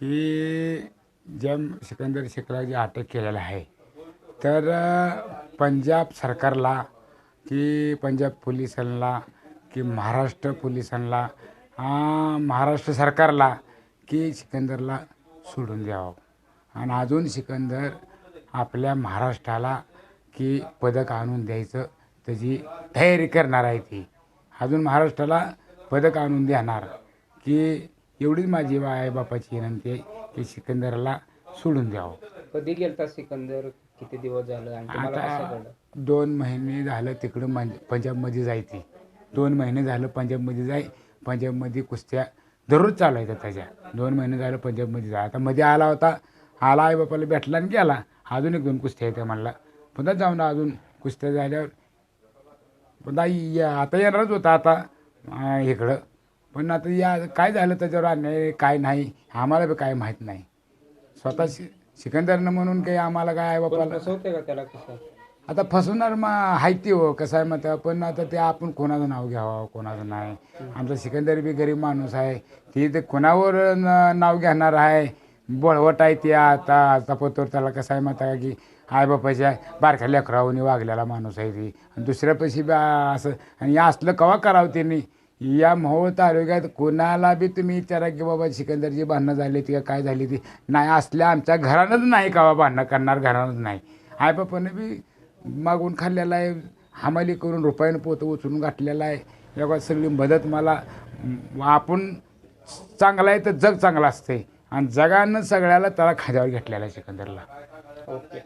की ज्या सिकंदर शेखला जे अटक केलेलं आहे तर पंजाब सरकारला की पंजाब पोलिसांना की महाराष्ट्र पोलिसांना महाराष्ट्र सरकारला की सिकंदरला सोडून द्यावं. आणि अजून सिकंदर आपल्या महाराष्ट्राला की पदक आणून द्यायचं त्याची तयारी करणार आहे ती. अजून महाराष्ट्राला पदक आणून देणार की एवढीच माझी आई बापाची विनंती आहे की सिकंदरला सोडून द्यावं. कधी गेलता सिकंदर? किती दिवस झालं आणि तुम्हाला कसं आता कळलं? दोन महिने झालं तिकडं मं पंजाबमध्ये जायची. दोन महिने झालं पंजाबमध्ये जाय पंजाबमध्ये कुस्त्या दररोज चालायच्या त्याच्या. दोन महिने झालं पंजाबमध्ये जाय आता मध्ये आला होता आला आई बापाला भेटला आणि गेला. अजून एक दोन कुस्त्या येत्या म्हणला. पुन्हा जाऊन अजून कुस्त्या झाल्यावर पुन्हा या आता येणारच होता आता अं, इकडं. पण आता या काय झालं त्याच्यावर अन्याय काय नाही आम्हाला बी काय माहीत नाही. स्वतः शि सिकंदरनं म्हणून काही आम्हाला काय आई कोण बापाला फसवते का त्याला कसं? आता फसवणार मग हायती हो कसं आहे मग पण आता ते आपण कोणाचं नाव घ्यावं कोणाचं नाही. आमचा सिकंदर बी गरीब माणूस आहे ती ते कोणावर न- नाव घेणार आहे? बळवट आहे ते आता आता पतोर त्याला कसं आहे मग की आईबापाच्या बारख्या लेकरावनी वागलेला माणूस आहे ती. आणि दुसऱ्या पैसे बी असं आणि या असलं कवा करावं त्यांनी या मोहोळ तालुक्यात कोणाला बी तुम्ही विचारा की बाबा सिकंदरची भांडणं झाली ती का काय झाली ती? नाही असल्या आमच्या घरानंच नाही कवा भांडणं करणार घरानंच नाही. आईबापानं बी मागून खाल्लेला आहे हमाली करून रुपयानं पोतं उचलून घातलेला आहे. एवढा सगळी मदत मला आपण चांगला आहे तर जग चांगलं असते आणि जगानं सगळ्याला त्याला खाद्यावर घेतलेला आहे सिकंदरला. ओके.